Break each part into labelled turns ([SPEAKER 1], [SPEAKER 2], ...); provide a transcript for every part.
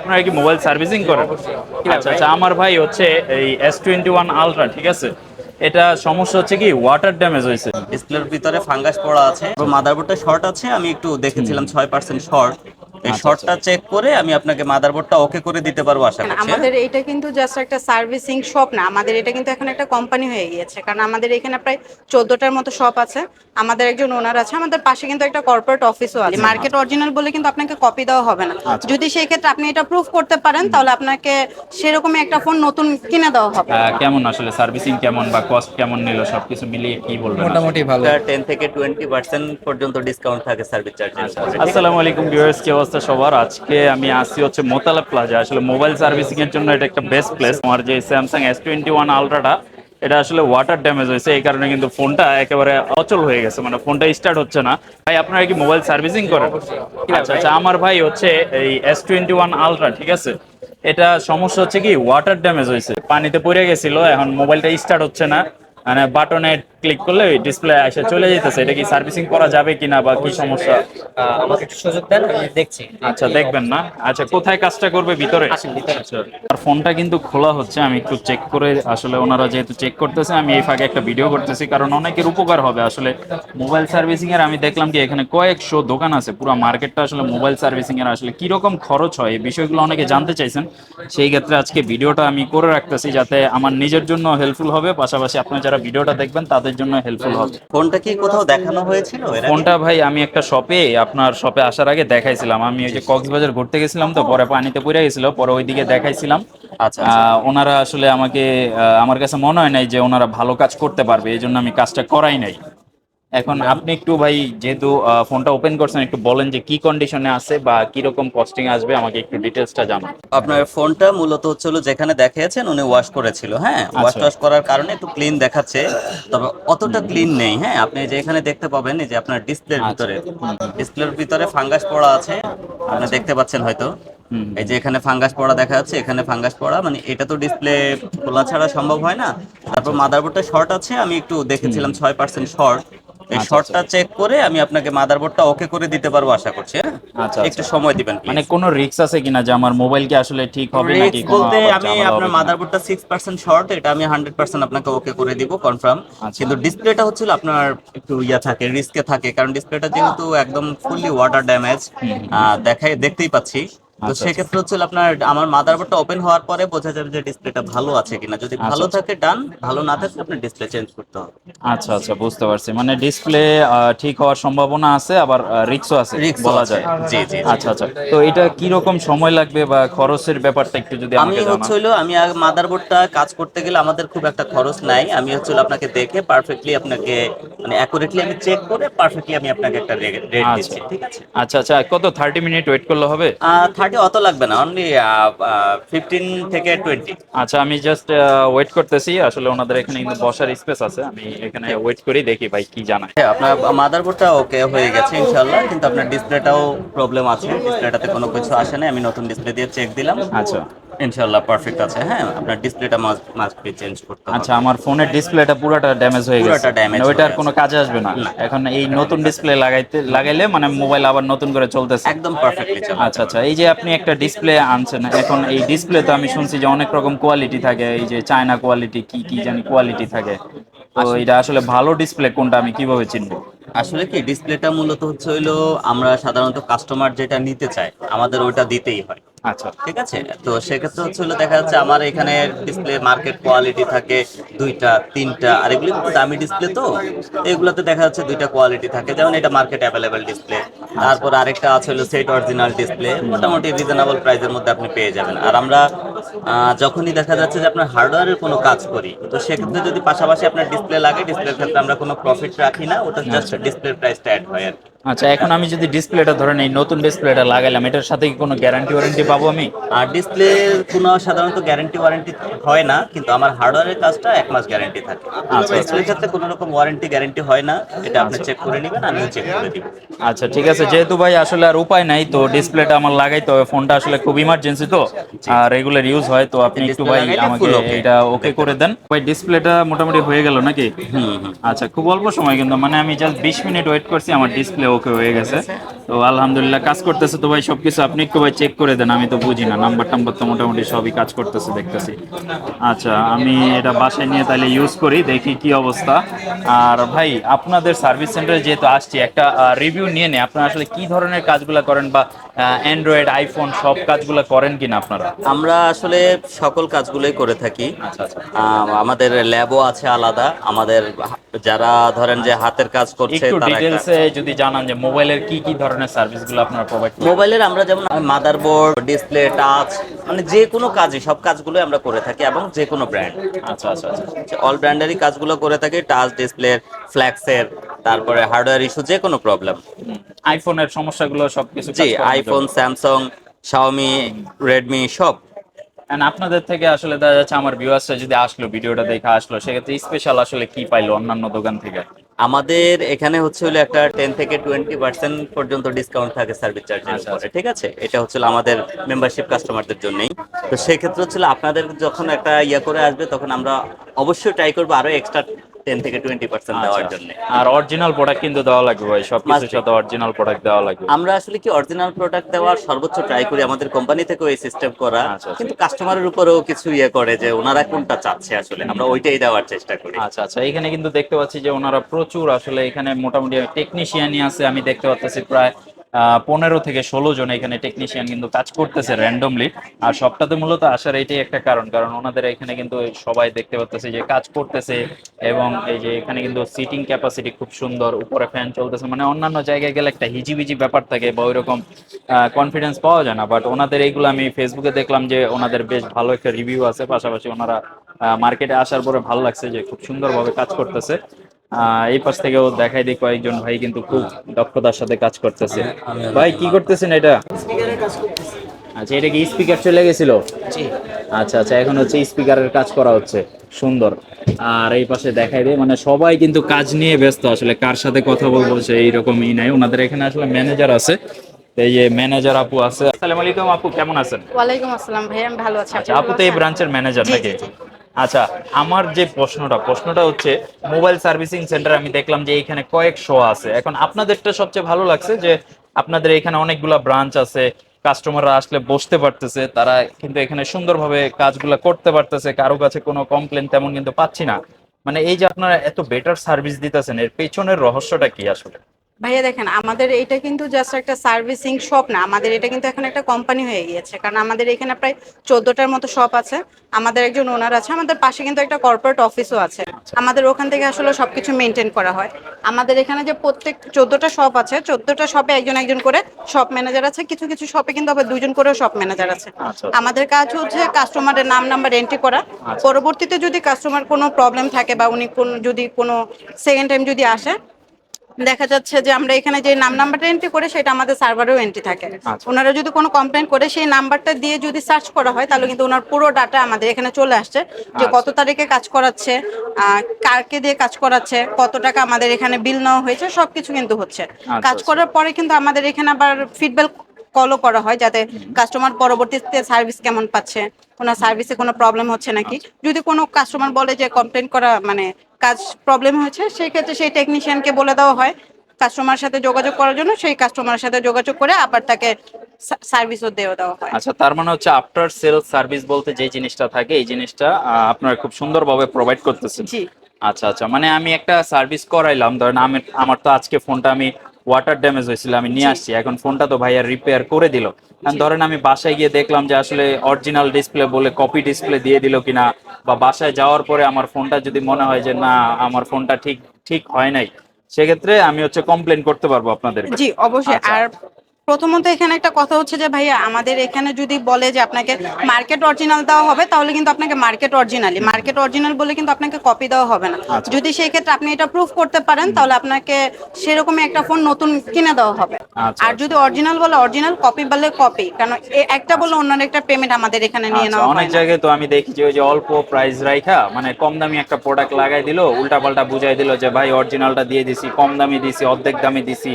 [SPEAKER 1] আপনারা কি mobile servicing করেন? আচ্ছা আচ্ছা আমার ভাই হচ্ছে এই এস টোয়েন্টি ওয়ান আলট্রা ঠিক আছে? এটা সমস্যা হচ্ছে কি ওয়াটার ড্যামেজ হয়েছে।
[SPEAKER 2] ডিসপ্লের ভিতরে ফাঙ্গাস পড়া আছে। মাদারবোর্ডটা শর্ট আছে আমি একটু দেখেছিলাম ছয় পার্সেন্ট শর্ট এই
[SPEAKER 1] আচ্ছা,
[SPEAKER 2] শর্টটা চেক করে আমি আপনাকে মাদারবোর্ডটা ওকে করে দিতে পারব আশা করছি।
[SPEAKER 3] আমাদের এটা কিন্তু জাস্ট একটা সার্ভিসিং শপ না আমাদের এটা কিন্তু এখন একটা কোম্পানি হয়ে গিয়েছে। কারণ আমাদের এখানে প্রায় চোদ্দটার মতো শপ আছে আমাদের একজন ওনার আছে আমাদের পাশে কিন্তু একটা কর্পোরেট অফিসও আছে। মার্কেট অরিজিনাল বলে কিন্তু আপনাকে কপি দেওয়া হবে না। যদি সেই ক্ষেত্রে আপনি এটা প্রুফ করতে পারেন তাহলে আপনাকে সেরকমই একটা ফোন নতুন কিনে দেওয়া হবে।
[SPEAKER 1] কেমন আসলে সার্ভিসিং কেমন বা কস্ট কেমন নিল সবকিছু মিলিয়ে কি বলবেন
[SPEAKER 4] মোটামুটি ভালো।
[SPEAKER 2] টেন থেকে টোয়েন্টি পার্সেন্ট পর্যন্ত ডিসকাউন্ট থাকে সার্ভিস চার্জের
[SPEAKER 1] আসসালামু আলাইকুম ভিউয়ার্স কি অবস্থা? সবার। আজকে আমি আসছি হচ্ছে মোতালা প্লাজা আসলে মোবাইল সার্ভিসিং এর জন্য এটা একটা বেস্ট প্লেস আমার যে স্যামসাং এস টোয়েন্টি ওয়ান আলট্রাটা এটা আসলে ওয়াটার ড্যামেজ হয়েছে। এই কারণে কিন্তু ফোনটা একেবারে অচল হয়ে গেছে। মানে ফোনটা স্টার্ট হচ্ছে না। ভাই আপনারা কি মোবাইল সার্ভিসিং করেন? আচ্ছা আচ্ছা আমার ভাই হচ্ছে এই এস টোয়েন্টি ওয়ান আলট্রা ঠিক আছে? এটা সমস্যা হচ্ছে কি ওয়াটার ড্যামেজ হয়েছে। পানিতে পড়ে গেছিল এখন মোবাইলটা স্টার্ট হচ্ছে না। মানে বাটনে ক্লিক করলে ওই ডিসপ্লে এসে চলে যেতেছে। এটা কি সার্ভিসিং করা যাবে কিনা বা কি সমস্যা?
[SPEAKER 4] আমাকে একটু সুযোগ দেন আমি দেখছি।
[SPEAKER 1] আচ্ছা দেখবেন না। আচ্ছা কোথায় কাজটা করবে ভিতরে? আচ্ছা আর ফোনটা কিন্তু খোলা হচ্ছে আমি একটু চেক করে আসলে ওনারা যেহেতু চেক করতেছে আমি এই ফাঁকে একটা ভিডিও করতেছি কারণ অনেকের উপকার হবে। আসলে মোবাইল সার্ভিসিং এর আমি দেখলাম কি এখানে কয়েকশো দোকান আছে পুরো মার্কেটটা আসলে মোবাইল সার্ভিসিং এর আসলে কি রকম খরচ হয় এই বিষয়গুলো অনেকে জানতে চাইছেন। সেই ক্ষেত্রে আজকে ভিডিওটা আমি করে রাখতেছি যাতে আমার নিজের জন্য হেল্পফুল হবে। পাশাপাশি আপনারা যারা ভিডিওটা দেখবেন তাদের জন্য হেল্পফুল হবে।
[SPEAKER 2] ফোনটা কি কোথাও দেখানো হয়েছিল?
[SPEAKER 1] ফোনটা ভাই আমি একটা শপে আপনার শপে আসার আগে দেখাইছিলাম। আমি ওই যে কক্সবাজার ঘুরতে গেছিলাম তো পরে পানিতে পড়ে গেছিল পরে ওইদিকে দেখাইছিলাম।
[SPEAKER 2] আচ্ছা
[SPEAKER 1] আহ, ওনারা আসলে আমাকে আমার কাছে মনে হয় নাই যে ওনারা ভালো কাজ করতে পারবে এই জন্য আমি কাজটা করাই নাই। এখন আপনি একটু ভাই যেহেতু ফোনটা ওপেন করছেন একটু বলেন যে কি কন্ডিশনে আছে বা কি রকম কস্টিং আসবে আমাকে একটু ডিটেলসটা জানান।
[SPEAKER 2] আপনার ফোনটা মূলত হচ্ছে হলো যেখানে দেখিয়েছেন উনি ওয়াশ করেছিল হ্যাঁ? ওয়াশ
[SPEAKER 1] আচ্ছা।
[SPEAKER 2] টাশ করার কারণে একটু ক্লিন দেখাচ্ছে তবে অতটা ক্লিন নেই হ্যাঁ? আপনি যে এখানে দেখতে পাবেন এই যে আপনার ডিসপ্লের
[SPEAKER 1] আচ্ছা।
[SPEAKER 2] ভিতরে ডিসপ্লের ভিতরে ফাঙ্গাস পড়া আছে আপনি দেখতে পাচ্ছেন হয়তো। এই যে এখানে ফাঙ্গাস পড়া দেখা যাচ্ছে এখানে ফাঙ্গাস পড়া মানে এটা তো ডিসপ্লে খোলা ছাড়া সম্ভব হয় না। তারপর মাদারবোর্ডটা শর্ট আছে আমি একটু দেখেছিলাম ছয় পার্সেন্ট শর্ট এই
[SPEAKER 1] আচ্ছা,
[SPEAKER 2] শর্টটা চেক করে আমি আপনাকে মাদারবোর্ডটা ওকে করে দিতে পারব আশা করছি হ্যাঁ?
[SPEAKER 1] আচ্ছা,
[SPEAKER 2] একটু সময় দিবেন
[SPEAKER 1] মানে কোনো রিস্ক আছে কিনা যে আমার মোবাইল কি আসলে ঠিক হবে নাকি
[SPEAKER 2] বলতে আমি আপনার মাদারবোর্ডটা সিক্স পার্সেন্ট শর্ট এটা আমি হান্ড্রেড পার্সেন্ট আপনাকে ওকে করে দিব কনফার্ম
[SPEAKER 1] আচ্ছা।
[SPEAKER 2] কিন্তু ডিসপ্লেটা হচ্ছিল আপনার একটু ইয়া থাকে রিস্কে থাকে কারণ ডিসপ্লেটা যেহেতু একদম ফুললি ওয়াটার ড্যামেজ দেখাই দেখতেই পাচ্ছি। তো
[SPEAKER 1] আচ্ছা,
[SPEAKER 2] সেক্ষেত্রে হচ্ছে আপনার আমার মাদারবোর্ডটা ওপেন হওয়ার পরে বোঝা যাবে যে ডিসপ্লেটা ভালো আছে কিনা। যদি ভালো
[SPEAKER 1] আচ্ছা।
[SPEAKER 2] থাকে ডান ভালো না থাকে আপনার ডিসপ্লে চেঞ্জ করতে হবে।
[SPEAKER 1] আচ্ছা আচ্ছা বুঝতে পারছি। মানে ডিসপ্লে ঠিক হওয়ার সম্ভাবনা আছে আবার রিক্সও আছে বলা যায়।
[SPEAKER 2] জি, জি।
[SPEAKER 1] আচ্ছা আচ্ছা। তো এটা কি রকম সময় লাগবে বা খরচের ব্যাপারটা একটু যদি
[SPEAKER 2] আমি হচ্ছে হলো আমি মাদারবোর্ডটা কাজ করতে গেলে আমাদের খুব একটা খরচ নাই। আমি হচ্ছে আপনাকে দেখে পারফেক্টলি আপনাকে মানে অ্যাকুরেটলি আমি চেক করে পারফেক্টলি আমি আপনাকে একটা রেট
[SPEAKER 1] আচ্ছা।
[SPEAKER 2] দিচ্ছি ঠিক আছে?
[SPEAKER 1] আচ্ছা আচ্ছা। কত? থার্টি মিনিট ওয়েট করলে হবে?
[SPEAKER 2] থার্টি অত লাগবে না অনলি ফিফটিন থেকে টোয়েন্টি
[SPEAKER 1] আচ্ছা আমি জাস্ট ওয়েট করতেছি আসলে ওনাদের এখানে কিন্তু বসার স্পেস আছে আমি এখানে ওয়েট করি দেখি ভাই কি জানায়।
[SPEAKER 2] আপনার মাদারবোর্ডটা ওকে হয়ে গেছে ইনশাল্লাহ কিন্তু আপনার ডিসপ্লেটাও প্রবলেম আছে ডিসপ্লেটাতে কোনো কিছু আসে না আমি নতুন ডিসপ্লে দিয়ে চেক দিলাম।
[SPEAKER 1] আচ্ছা।
[SPEAKER 2] ইনশাল্লাহ পারফেক্ট আছে। হ্যাঁ আপনার ডিসপ্লেটা মাস্ট মাস্ট বি চেঞ্জ করতে হবে।
[SPEAKER 1] আচ্ছা আমার ফোনের ডিসপ্লেটা পুরোটা ড্যামেজ হয়ে গেছে।
[SPEAKER 2] পুরোটা damage
[SPEAKER 1] মানে ওইটা আর কোনো কাজে আসবে না। এখন এই নতুন ডিসপ্লে লাগাইতে লাগাইলে মানে মোবাইল আবার নতুন করে চলতেছে।
[SPEAKER 2] একদম পারফেক্টলি চলে
[SPEAKER 1] আচ্ছা আচ্ছা এই যে আপনি একটা ডিসপ্লে আনছেন এখন এই ডিসপ্লে তো আমি শুনছি যে অনেক রকম কোয়ালিটি থাকে। এই যে চায়না কোয়ালিটি কি কি জানি কোয়ালিটি থাকে। তো এটা আসলে ভালো ডিসপ্লে কোনটা আমি কীভাবে চিনবো?
[SPEAKER 2] আসলে কি ডিসপ্লেটা মূলত হচ্ছে হইল আমরা সাধারণত কাস্টমার যেটা নিতে চায় আমাদের ওইটা দিতেই হয়।
[SPEAKER 1] আচ্ছা।
[SPEAKER 2] ঠিক আছে? তো সেক্ষেত্রে হচ্ছে হলো দেখা যাচ্ছে আমার এখানে ডিসপ্লে মার্কেট কোয়ালিটি থাকে দুইটা তিনটা আর এগুলি দামি ডিসপ্লে তো। এগুলোতে দেখা যাচ্ছে দুইটা কোয়ালিটি থাকে। যেমন এটা মার্কেট অ্যাভেলেবেল ডিসপ্লে তারপর আরেকটা আছে হলো সেট অরিজিনাল ডিসপ্লে মোটামুটি রিজনেবল প্রাইসের মধ্যে আপনি পেয়ে যাবেন। আর আমরা যখনই দেখা যাচ্ছে যে আপনার হার্ডওয়্যারের কোনো কাজ করি তো সেক্ষেত্রে যদি পাশাপাশি আপনার ডিসপ্লে লাগে ডিসপ্লের ক্ষেত্রে আমরা কোনো প্রফিট রাখি না ওটা জাস্ট ডিসপ্লের প্রাইসটা অ্যাড হয় আর
[SPEAKER 1] আচ্ছা এখন আমি যদি ডিসপ্লেটা ধরেন এই নতুন ডিসপ্লেটা লাগাইলাম এটার সাথে কি কোনো গ্যারান্টি ওয়ারেন্টি পাবো আমি?
[SPEAKER 2] আর ডিসপ্লে কোনো সাধারণত গ্যারান্টি ওয়ারেন্টি হয় না কিন্তু আমার হার্ডওয়্যারের কাজটা এক মাস গ্যারান্টি থাকে।
[SPEAKER 1] আচ্ছা।
[SPEAKER 2] ডিসপ্লের ক্ষেত্রে কোনো রকম ওয়ারেন্টি গ্যারান্টি হয় না এটা আপনি চেক করে নেবেন আমিও চেক করে দিব।
[SPEAKER 1] আচ্ছা ঠিক আছে যেহেতু ভাই আসলে আর উপায় নাই তো ডিসপ্লেটা আমার লাগাইতে হবে ফোনটা আসলে খুব ইমার্জেন্সি তো আর রেগুলার ইউজ হয় তো আপনি একটু ভাই আমাকে এটা ওকে করে দেন। ভাই ডিসপ্লেটা মোটামুটি হয়ে গেল নাকি?
[SPEAKER 2] হুম হুম।
[SPEAKER 1] আচ্ছা খুব অল্প সময় কিন্তু মানে আমি জাস্ট বিশ মিনিট ওয়েট করছি আমার ডিসপ্লে ওকে হয়ে গেছে। তো আলহামদুলিল্লাহ কাজ করতেছে তো ভাই সবকিছু আপনি একটু ভাই চেক করে দেন আমি তো বুঝি না নাম্বার টাম্বার তো মোটামুটি সবই কাজ করতেছে দেখতেছি। আচ্ছা আমি এটা বাসায় নিয়ে তাহলে ইউজ করি দেখি কি অবস্থা। আর ভাই আপনাদের সার্ভিস সেন্টারে যেহেতু আসছি একটা রিভিউ নিয়ে নেই আপনারা আসলে কি ধরনের কাজগুলো করেন বা অ্যান্ড্রয়েড আইফোন সব কাজগুলো করেন কিনা আপনারা?
[SPEAKER 2] আমরা আসলে সকল কাজগুলোই করে থাকি।
[SPEAKER 1] আচ্ছা আচ্ছা।
[SPEAKER 2] আমাদের ল্যাবও আছে আলাদা আমাদের যারা ধরেন যে হাতের কাজ করছে
[SPEAKER 1] একটু
[SPEAKER 2] তারা একটা-
[SPEAKER 1] যদি জানান যে মোবাইলের কি কি ধরনের সার্ভিসগুলো আপনারা প্রোভাইড করেন
[SPEAKER 2] মোবাইলের আমরা যেমন মাদারবোর্ড ডিসপ্লে টাচ মানে যে কোনো কাজই সব কাজগুলো আমরা করে থাকি এবং যে কোনো ব্র্যান্ড
[SPEAKER 1] আচ্ছা আচ্ছা আচ্ছা।
[SPEAKER 2] অল ব্র্যান্ডেরই কাজগুলো করে থাকি টাচ ডিসপ্লে ফ্ল্যাক্সের তারপরে হার্ডওয়্যার ইস্যু যে কোনো প্রবলেম
[SPEAKER 1] আইফোনের সমস্যাগুলো সবকিছু
[SPEAKER 2] জি আইফোন স্যামসাং শাওমি রেডমি সব।
[SPEAKER 1] And আপনাদের থেকে আসলে দেখা যাচ্ছে আমার ভিউয়ার্সরা যদি আসলো ভিডিওটা দেখে আসলো সেক্ষেত্রে স্পেশাল আসলে কি পাইলো অন্যান্য দোকান থেকে?
[SPEAKER 2] আমাদের এখানে হচ্ছে হলো একটা টেন থেকে টোয়েন্টি পার্সেন্ট পর্যন্ত ডিসকাউন্ট থাকে সার্ভিস চার্জের
[SPEAKER 1] আচ্ছা,
[SPEAKER 2] উপরে ঠিক আছে? এটা হচ্ছে আমাদের মেম্বারশিপ কাস্টমারদের জন্যই। তো সেক্ষেত্রে হচ্ছে আপনাদের যখন একটা ইয়ে করে আসবে তখন আমরা অবশ্যই ট্রাই করব আরও এক্সট্রা টেন থেকে টোয়েন্টি পার্সেন্ট দেওয়ার
[SPEAKER 1] আচ্ছা।
[SPEAKER 2] জন্য।
[SPEAKER 1] আর অরিজিনাল প্রোডাক্ট কিন্তু দেওয়া লাগবে ভাই সবকিছুর সাথে অরিজিনাল প্রোডাক্ট দেওয়া লাগবে।
[SPEAKER 2] আমরা আসলে কি অরিজিনাল প্রোডাক্ট দেওয়ার সর্বোচ্চ ট্রাই করি আমাদের কোম্পানি থেকেও এই সিস্টেম করা
[SPEAKER 1] আচ্ছা, আচ্ছা।
[SPEAKER 2] কিন্তু কাস্টমারের উপরেও কিছু ইয়ে করে যে ওনারা কোনটা চাচ্ছে আসলে। আমরা ওইটাই দেওয়ার চেষ্টা করি।
[SPEAKER 1] আচ্ছা আচ্ছা। এখানে কিন্তু দেখতে পাচ্ছি যে ওনারা প্রচুর আসলে এখানে মোটামুটি টেকনিশিয়ানই আছে আমি দেখতে পাচ্ছি প্রায় পনেরো থেকে ষোলো জন এখানে টেকনিশিয়ান কিন্তু কাজ করতেছে র্যান্ডমলি আর সবটাতে মূলত আসার এটাই একটা কারণ কারণ ওনাদের এখানে কিন্তু সবাই দেখতে পাচ্তেছে যে কাজ করতেছে এবং এই যে এখানে কিন্তু সিটিং ক্যাপাসিটি খুব সুন্দর, উপরে ফ্যান চলতেছে মানে অন্যান্য জায়গায় গেলে একটা হিজিবিজি ব্যাপার থাকে বা ওইরকম কনফিডেন্স পাওয়া যায় না। বাট ওনাদের এইগুলো আমি ফেসবুকে দেখলাম যে ওনাদের বেশ ভালো একটা রিভিউ আছে, পাশাপাশি ওনারা মার্কেটে আসার পরে ভালো লাগছে যে খুব সুন্দরভাবে কাজ করতেছে। এই পাশ থেকেও দেখাই দিই কয়েকজন ভাই কিন্তু খুব দক্ষতার সাথে কাজ করতেছে। ভাই কি করতেছেন এটা? আচ্ছা এটা কি স্পিকার চলে গেছিল? আচ্ছা আচ্ছা এখন হচ্ছে স্পিকারের কাজ করা হচ্ছে। সুন্দর। আর এই পাশে দেখাই দিই মানে সবাই কিন্তু কাজ নিয়ে ব্যস্ত আসলে কার সাথে কথা বলব সে এইরকম ই নাই। ওনাদের এখানে আসলে ম্যানেজার আছে। এই যে ম্যানেজার আপু আছে। আসসালামু আলাইকুম আপু কেমন আছেন?
[SPEAKER 3] ওয়ালাইকুম আসসালাম ভাই আমি ভালো আছি।
[SPEAKER 1] আচ্ছা আপু তো এই ব্রাঞ্চের ম্যানেজার নাকি। আচ্ছা আমার যে প্রশ্নটা প্রশ্নটা হচ্ছে মোবাইল সার্ভিসিং সেন্টার আমি দেখলাম যে এখানে কয়েক শো আছে। এখন আপনাদেরটা সবচেয়ে ভালো লাগছে যে আপনাদের এখানে অনেকগুলা ব্রাঞ্চ আছে কাস্টমাররা আসলে বসতে পারতেছে, তারা কিন্তু এখানে সুন্দরভাবে কাজগুলো করতে পারতেছে, কারও কাছে কোনো কমপ্লেন তেমন কিন্তু পাচ্ছি না। মানে এই যে আপনারা এত বেটার সার্ভিস দিতেছেন, এর পেছনের রহস্যটা কি আসলে?
[SPEAKER 3] ভাইয়া দেখেন আমাদের এটা কিন্তু জাস্ট একটা সার্ভিসিং শপ না। আমাদের এটা কিন্তু এখন একটা কোম্পানি হয়ে গিয়েছে। কারণ আমাদের এখানে প্রায় চোদ্দটার মতো শপ আছে। আমাদের একজন ওনার আছে আমাদের পাশে কিন্তু একটা কর্পোরেট অফিসও আছে। আমাদের ওখান থেকে আসলে সবকিছু মেনটেন করা হয়। আমাদের এখানে যে প্রত্যেক চোদ্দটা শপ আছে চোদ্দটা শপে একজন একজন করে শপ ম্যানেজার আছে। কিছু কিছু শপে কিন্তু আবার দুজন করেও শপ ম্যানেজার আছে।
[SPEAKER 1] আচ্ছা।
[SPEAKER 3] আমাদের কাজ হচ্ছে কাস্টমারের নাম নাম্বার এন্ট্রি করা। পরবর্তীতে যদি কাস্টমার কোনো প্রবলেম থাকে বা উনি কোন যদি কোনো সেকেন্ড টাইম যদি আসে দেখা যাচ্ছে যে আমরা এখানে যে নাম নাম্বারটা এন্ট্রি করে সেটা আমাদের সার্ভারেও এন্ট্রি থাকে।
[SPEAKER 1] আচ্ছা।
[SPEAKER 3] ওনারা যদি কোনো কমপ্লেন করে সেই নাম্বারটা দিয়ে যদি সার্চ করা হয় তাহলে কিন্তু ওনার পুরো ডাটা আমাদের এখানে চলে আসছে যে কত তারিখে কাজ করাচ্ছে কারকে দিয়ে কাজ করাচ্ছে কত টাকা আমাদের এখানে বিল নেওয়া হয়েছে সবকিছু কিন্তু হচ্ছে। কাজ
[SPEAKER 1] আচ্ছা।
[SPEAKER 3] করার পরে কিন্তু আমাদের এখানে আবার ফিডব্যাক কলও করা হয় যাতে কাস্টমার পরবর্তীতে সার্ভিস কেমন পাচ্ছে ওনার সার্ভিসে কোনো প্রবলেম হচ্ছে নাকি? যদি কোনো কাস্টমার বলে যে কমপ্লেন করা মানে কাজ প্রবলেম হয়েছে সেই ক্ষেত্রে সেই টেকনিশিয়ানকে বলে দেওয়া হয় কাস্টমার সাথে যোগাযোগ করার জন্য সেই কাস্টমারের সাথে যোগাযোগ করে আবার তাকে সার্ভিসও দেওয়া দেওয়া হয়।
[SPEAKER 1] আচ্ছা তার মানে হচ্ছে আফটার সেল সার্ভিস বলতে যে জিনিসটা থাকে এই জিনিসটা আপনারা খুব সুন্দরভাবে প্রোভাইড করতেছেন।
[SPEAKER 3] জি।
[SPEAKER 1] আচ্ছা আচ্ছা মানে আমি একটা সার্ভিস করাইলাম ধরেন আমি আমার তো আজকে ফোনটা আমি ওয়াটার ড্যামেজ হয়েছিল আমি নিয়ে আসছি। এখন ফোনটা তো ভাইয়া রিপেয়ার করে দিল। কারণ ধরেন আমি বাসায় গিয়ে দেখলাম যে আসলে অরিজিনাল ডিসপ্লে বলে কপি ডিসপ্লে দিয়ে দিল কিনা বা বাসায় যাওয়ার পরে আমার ফোনটা যদি মনে হয় যে না আমার ফোনটা ঠিক ঠিক হয় নাই সেক্ষেত্রে আমি হচ্ছে কমপ্লেন করতে পারব আপনাদের
[SPEAKER 3] জি অবশ্যই।
[SPEAKER 1] আচ্ছা।
[SPEAKER 3] আর প্রথমত এখানে একটা কথা হচ্ছে যে ভাইয়া আমাদের এখানে যদি বলে যে আপনাকে মার্কেট অরিজিনাল দেওয়া হবে তাহলে কিন্তু আপনাকে মার্কেট অরিজিনালি মার্কেট অরিজিনাল বলে কিন্তু আপনাকে কপি দেওয়া হবে না।
[SPEAKER 1] আচ্ছা।
[SPEAKER 3] যদি সেই ক্ষেত্রে আপনি এটা প্রুফ করতে পারেন তাহলে আপনাকে সেরকমই একটা ফোন নতুন কিনে দেওয়া হবে।
[SPEAKER 1] আচ্ছা,
[SPEAKER 3] আর যদি অরিজিনাল বলে অরিজিনাল কপি বলে কপি কারণ একটা বলে অন্য একটা পেমেন্ট আমাদের এখানে নিয়ে
[SPEAKER 1] আচ্ছা,
[SPEAKER 3] নেওয়া
[SPEAKER 1] অনেক জায়গায় তো আমি দেখি যে ওই যে অল্প প্রাইস রাইখা মানে কম দামি একটা প্রোডাক্ট লাগাই দিল উল্টা পাল্টা বুঝাই দিল যে ভাই অরিজিনালটা দিয়ে দিছি কম দামি দিছি অর্ধেক দামে দিছি।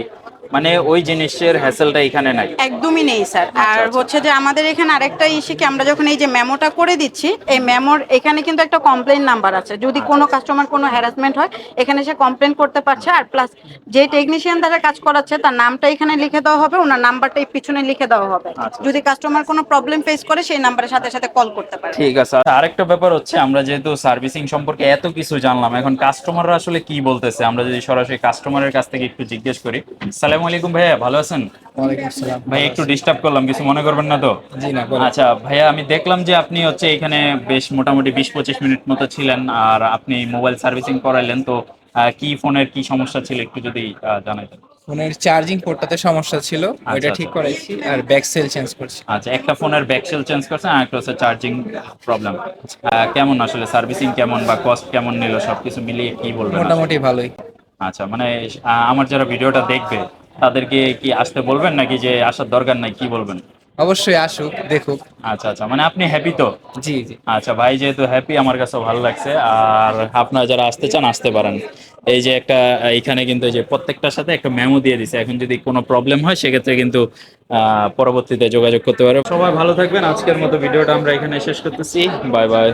[SPEAKER 1] মানে ওই জিনিসের হ্যাসেলটা এখানে নাই।
[SPEAKER 3] একদমই নেই স্যার। আর হচ্ছে যে আমাদের এখানে আরেকটা ইস্যু কি আমরা যখন এই যে মেমোটা করে দিচ্ছি এই মেমোর এখানে কিন্তু একটা কমপ্লেন নাম্বার আছে। যদি কোনো কাস্টমার কোনো হ্যারাসমেন্ট হয় এখানে সে কমপ্লেন করতে পারছে। আর প্লাস যে টেকনিশিয়ান দ্বারা কাজ করাচ্ছে তার নামটা এখানে লিখে দেওয়া হবে ওনার নাম্বারটা এই পিছনে লিখে দেওয়া হবে।
[SPEAKER 1] আচ্ছা।
[SPEAKER 3] যদি কাস্টমার কোনো প্রবলেম ফেস করে সেই নাম্বারের সাথে সাথে কল করতে পারে।
[SPEAKER 1] ঠিক আছে আর আরেকটা ব্যাপার হচ্ছে আমরা যেহেতু সার্ভিসিং সম্পর্কে এত কিছু জানলাম এখন কাস্টমাররা আসলে কি বলতেছে? আমরা যদি সরাসরি কাস্টমারের কাছ থেকে একটু জিজ্ঞেস করি সালাম আলাইকুম ভাইয়া ভালো আছেন? ভাই একটু ডিস্টার্ব করলাম কিছু মনে করবেন না তো। আচ্ছা ভাইয়া আমি দেখলাম যে আপনি হচ্ছে এখানে বেশ মোটামুটি বিশ পঁচিশ মিনিট মতো ছিলেন আর আপনি মোবাইল সার্ভিসিং করাইলেন তো কি ফোনের কি সমস্যা ছিল একটু যদি জানাইতেন?
[SPEAKER 5] ফোনের চার্জিং পোর্টটাতে সমস্যা ছিল ওইটা ঠিক
[SPEAKER 1] আচ্ছা।
[SPEAKER 5] করাইছি আর ব্যাক সেল চেঞ্জ করছি।
[SPEAKER 1] আচ্ছা একটা ফোনের ব্যাকসেল চেঞ্জ করছেন আর একটা হচ্ছে চার্জিং প্রবলেম কেমন আসলে সার্ভিসিং কেমন বা কস্ট কেমন নিল সবকিছু মিলিয়ে কি বলবেন
[SPEAKER 5] মোটামুটি ভালোই।
[SPEAKER 1] আচ্ছা মানে আমার যারা ভিডিওটা দেখবে তাদেরকে কি আসতে বলবেন নাকি যে আসার দরকার নাই কি বলবেন?
[SPEAKER 5] অবশ্যই আসুক দেখুক।
[SPEAKER 1] আচ্ছা আচ্ছা মানে আপনি হ্যাপি তো?
[SPEAKER 5] জি জি।
[SPEAKER 1] আচ্ছা ভাই যেহেতু হ্যাপি আমার কাছে ভালো লাগছে। আর আপনারা যারা আসতে চান আসতে পারেন। এই যে একটা এখানে কিন্তু এই যে প্রত্যেকটার সাথে একটা মেমো দিয়ে দিছে। এখন যদি কোনো প্রবলেম হয় সেক্ষেত্রে কিন্তু পরবর্তীতে যোগাযোগ করতে পারে। সবাই ভালো থাকবেন। আজকের মতো ভিডিওটা আমরা এখানে শেষ করতেছি। Bye bye